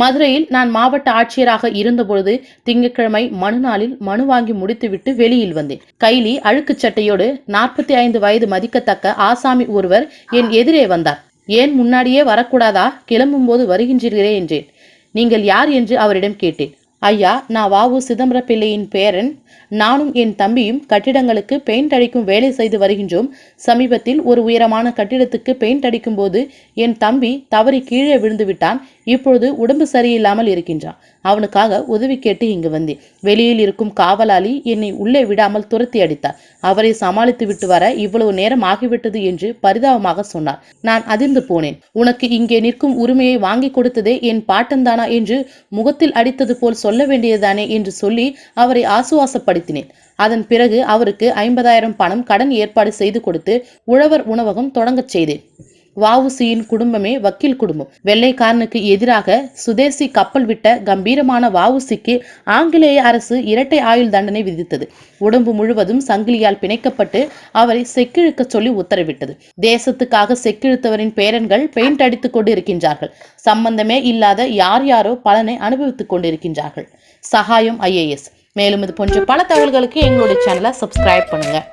மதுரையில் நான் மாவட்ட ஆட்சியராக இருந்தபொழுது திங்கட்கிழமை மனு நாளில் மனு வாங்கி முடித்துவிட்டு வெளியில் வந்தேன். கைலி அழுக்குச் சட்டையோடு நாற்பத்தி ஐந்து வயது மதிக்கத்தக்க ஆசாமி ஒருவர் என் எதிரே வந்தார். ஏன் முன்னாடியே வரக்கூடாதா? கிளம்பும்போது வருகின்றீர்களே என்றேன். நீங்கள் யார் என்று அவரிடம் கேட்டேன். ஐயா நான் வாவு சிதம்பர பிள்ளையின் பேரன். நானும் என் தம்பியும் கட்டிடங்களுக்கு பெயிண்ட் அடிக்கும் வேலை செய்து வருகின்றோம். சமீபத்தில் ஒரு உயரமான கட்டிடத்துக்கு பெயிண்ட் அடிக்கும் போது என் தம்பி தவறி கீழே விழுந்து விட்டான் இப்பொழுது உடம்பு சரியில்லாமல் இருக்கின்றான். அவனுக்காக உதவி கேட்டு இங்கு வந்தேன் வெளியில் இருக்கும் காவலாளி என்னை உள்ளே விடாமல் துரத்தி அடித்தார். அவரை சமாளித்து விட்டு வர இவ்வளவு நேரம் ஆகிவிட்டது என்று பரிதாபமாக சொன்னார். நான் அதிர்ந்து போனேன். உனக்கு இங்கே நிற்கும் உரிமையை வாங்கி கொடுத்ததே என் பாட்டந்தானா என்று முகத்தில் அடித்தது போல் சொல்ல வேண்டியதுதானே என்று சொல்லி அவரை ஆசுவாசப்படுத்தினேன். அதன் பிறகு அவருக்கு ஐம்பதாயிரம் பணம் கடன் ஏற்பாடு செய்து கொடுத்து உழவர் உணவகம் தொடங்கச் செய்தேன். வஉசியின் குடும்பமே வக்கீல் குடும்பம். வெள்ளைக்காரனுக்கு எதிராக சுதேசி கப்பல் விட்ட கம்பீரமான வஉசிக்கு ஆங்கிலேய அரசு இரட்டை ஆயுள் தண்டனை விதித்தது. உடம்பு முழுவதும் சங்கிலியால் பிணைக்கப்பட்டு அவரை செக்கிழுக்க சொல்லி உத்தரவிட்டது. தேசத்துக்காக செக்கிழுத்தவரின் பேரன்கள் பெயிண்ட் அடித்துக் கொண்டு இருக்கின்றார்கள் சம்பந்தமே இல்லாத யார் யாரோ பலனை அனுபவித்துக் கொண்டிருக்கின்றார்கள். சகாயம் ஐஏஎஸ். மேலும் இது போன்ற பல தகவல்களுக்கு எங்களுடைய சேனலை சப்ஸ்கிரைப் பண்ணுங்கள்